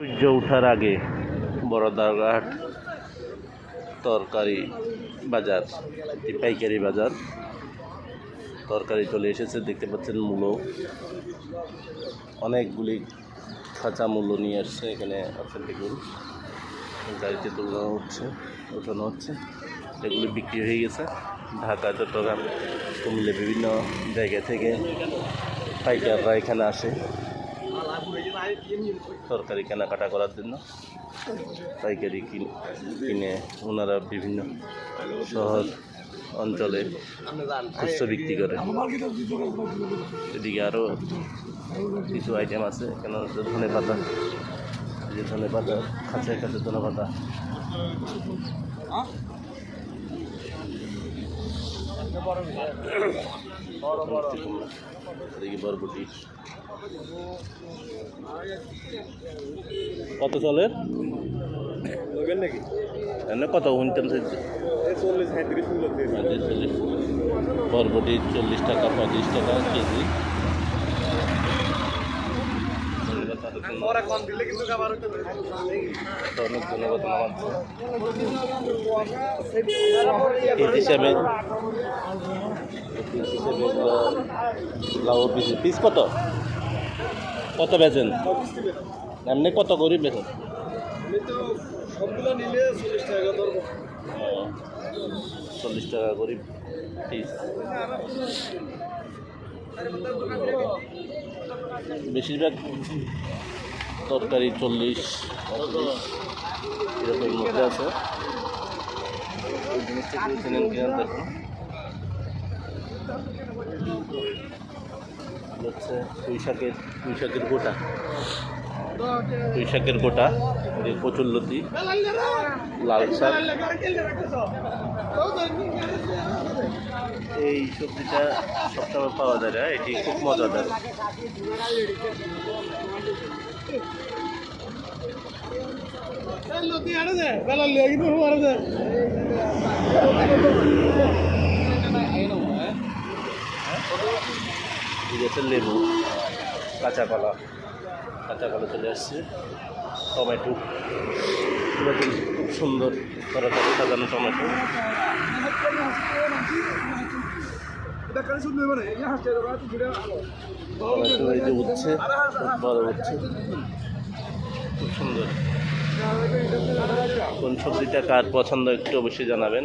সূর্য ওঠার আগে বড়দারঘাট তরকারি বাজার, একটি পাইকারি বাজার। তরকারি চলে এসেছে, দেখতে পাচ্ছেন মূলো। অনেকগুলি খাঁচা মূল্য নিয়ে আসছে, এখানে আছে দেখুন। গাড়িতে তোলানো হচ্ছে, ওঠানো হচ্ছে। এগুলি বিক্রি হয়ে গেছে। ঢাকা, চট্টগ্রাম কুমিল্লা বিভিন্ন জায়গা থেকে পাইকাররা এখানে আসে। তরকারি কেনাকাটা করার জন্য পাইকারি কিনে কিনে ওনারা বিভিন্ন শহর অঞ্চলে খুচরো বিক্রি করে। এদিকে আরও কিছু আইটেম আছে হচ্ছে ধনে পাতা। যে ধনে পাতা, খাঁচায় খাঁচে ধনে পাতা। বরবটি। কত চলে লোকের নাকি? কত শুনতাম চল্লিশ সাঁত্রিশ মূল্য চল্লিশ। বরবটি চল্লিশ টাকা পঁয়ত্রিশ টাকা কেজি। অনেক ধন্যবাদ পিস হিসাবে পিস হিসাবে লাউ পিস পিস কত? কত বেচেন? এমনি কত করি বেচেন? চল্লিশ টাকা ধরবো। চল্লিশ টাকা করি পিস। বেশিরভাগ তরকারি চল্লিশ এরকম মধ্যে আছে। হচ্ছে পুঁই শাকের পুঁই শাকের গোটা। পুঁই শাকের গোটা লাল শাক। এই সবজিটা সবসময় পাওয়া যায় না এটি খুব মজাদার। লেবু কাঁচা কলা। কাঁচা কলা চলে আসছে। টমেটো। খুব সুন্দর তরকারি সাজানো টমেটো। উঠছে। খুব সুন্দর। কোন সবজিটা কার পছন্দ একটু অবশ্যই জানাবেন।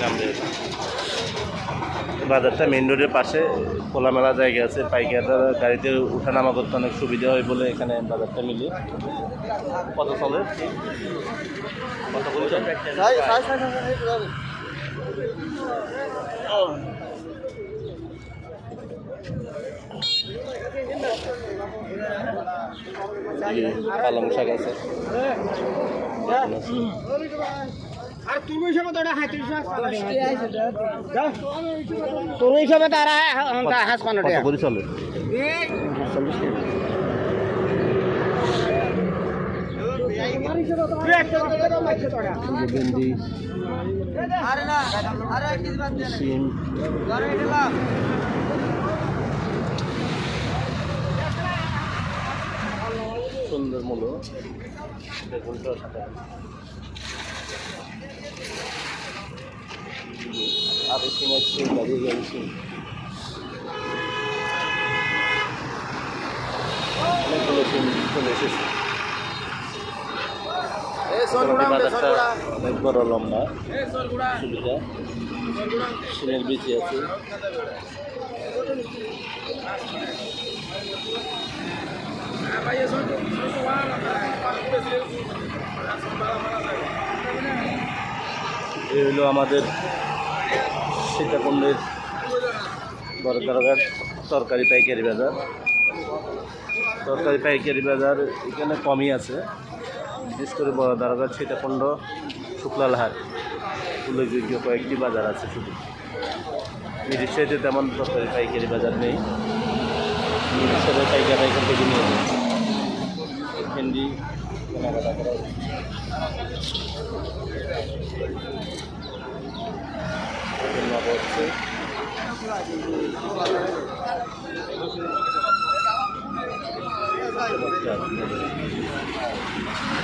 নাম বাজারটা মেন রোডের পাশে, খোলামেলা জায়গা আছে। পাইকার গাড়িতে উঠানামা করতে অনেক সুবিধা হয় বলে এখানে বাজারটা মিলি। কত চলে? কত যে পালং শাক আছে। হিসাবে তারা হাঁস পানো চলে? ভেন্ডি সিম। সুন্দর মূল্য বেগুনটাও সাথে আরও সিম আছে দাঁড়িয়ে গেছে সিম। অনেকগুলো সিম চলে এসেছে। বাজারটা অনেক বড় লম্বা। সুবিধা। সিমের বিচি আছে। এই হলো আমাদের সীতাকুণ্ডের বড় দরগার তরকারি পাইকারি বাজার। তরকারি পাইকারি বাজার এখানে কমই আছে। বিশেষ করে বড় দারোগা সীতাকুণ্ড শুক্লালহাট উল্লেখযোগ্য কয়েকটি বাজার আছে শুধু। মিরিকসাইতে তেমন তরকারি পাইকারি বাজার নেই। মিরিকসাইতে পাইকারি এখান থেকে নিয়ে ভেন্ডি কেনাকাটা করা হচ্ছে